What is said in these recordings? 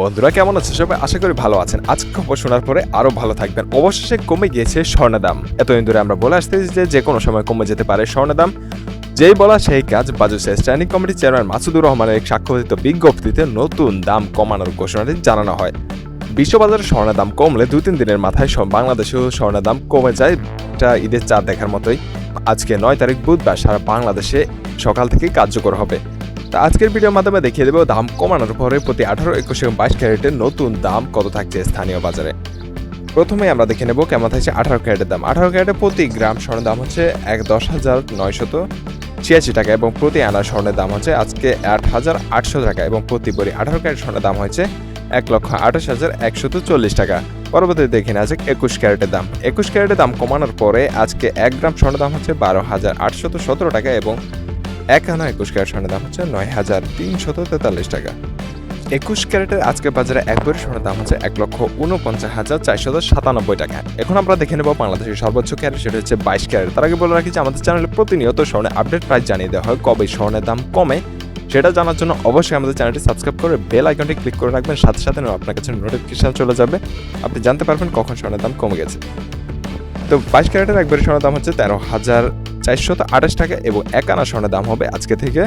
বন্ধুরা, কেমন আছে সবাই আশা করি ভালো আছেন। আজকে খবর শোনার পরে আরও ভালো থাকবেন। অবশেষে কমে গিয়েছে স্বর্ণের দাম এতদিন ধরে আমরা বলে আসতেছি যে যে কোনো সময় কমে যেতে পারে স্বর্ণের দাম যেই বলা সেই কাজ বাজুসের স্ট্যান্ডিং কমিটির চেয়ারম্যান মাসুদুর রহমানের এক স্বাক্ষরিত বিজ্ঞপ্তিতে নতুন দাম কমানোর ঘোষণাটি জানানো হয়। বিশ্ববাজারে স্বর্ণের দাম কমলে দুই তিন দিনের মাথায় বাংলাদেশেও স্বর্ণের দাম কমে যায়। এটা ঈদের চাঁদ দেখার মতোই। আজকে নয় তারিখ বুধবার সারা বাংলাদেশে সকাল থেকে কার্যকর হবে। তা আজকের ভিডিওর মাধ্যমে দেখিয়ে দেবো দাম কমানোর পরে প্রতি আঠারো, একুশ এবং বাইশ ক্যারেটের নতুন দাম কত থাকছে স্থানীয় বাজারে। প্রথমে আমরা দেখে নেব কেমন থাকছে আঠারো ক্যারেটের দাম। আঠারো ক্যারেটে প্রতি গ্রাম স্বর্ণের দাম হচ্ছে এক দশ হাজার নয়শত ছিয়াশি টাকা এবং প্রতি আনা স্বর্ণের দাম হচ্ছে আজকে আট হাজার আটশো টাকা এবং প্রতি বড়ি আঠারো ক্যারেট স্বর্ণের দাম হয়েছে এক লক্ষ আঠাশ হাজার একশত চল্লিশ টাকা। পরবর্তীতে দেখে নেওয়া যাক একুশ ক্যারেটের দাম। একুশ ক্যারেটের দাম কমানোর পরে আজকে এক গ্রাম স্বর্ণের দাম হচ্ছে বারো হাজার আটশত সতেরো টাকা এবং এক আনা একুশ ক্যারেট স্বর্ণের দাম হচ্ছে নয় হাজার তিনশত তেতাল্লিশ টাকা। একুশ ক্যারেটের আজকের বাজারে একবারে স্বর্ণের দাম হচ্ছে এক লক্ষ উনপঞ্চাশ হাজার চারশত সাতানব্বই টাকা। এখন আমরা দেখে নেব বাংলাদেশের সর্বোচ্চ ক্যারেট, সেটা হচ্ছে বাইশ ক্যারেট। তার আগে বলে রাখি যে আমাদের চ্যানেলে প্রতিনিয়ত স্বর্ণের আপডেট প্রাইস জানিয়ে দেওয়া হয়, কবে স্বর্ণের দাম কমে, সেটা জানার জন্য অবশ্যই আমাদের চ্যানেলটি সাবস্ক্রাইব করে বেল আইকনটি ক্লিক করে রাখবেন, সাথে সাথে আপনার কাছে নোটিফিকেশন চলে যাবে। আপনি জানতে পারবেন কখন স্বর্ণের দাম কমে গেছে। তো বাইশ ক্যারেটের একবারে স্বর্ণের দাম হচ্ছে তেরো হাজার চারশত আঠাশ টাকা এবং এক আনা স্বর্ণের দাম হবে আজকে থেকে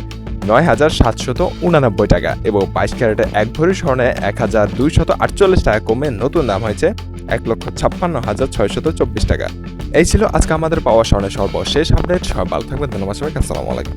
নয় হাজার সাতশত উনানব্বই টাকা এবং বাইশ ক্যারেটের এক ভরি স্বর্ণে এক হাজার দুইশত আটচল্লিশ টাকা কমে নতুন দাম হয়েছে এক লক্ষ ছাপ্পান্ন হাজার ছয়শত চব্বিশ টাকা। এই ছিল আজকে আমাদের পাওয়া স্বর্ণের সর্বশেষ আপডেট সবাই ভালো থাকবেন, ধন্যবাদ সবাইকে, আসসালামু আলাইকুম।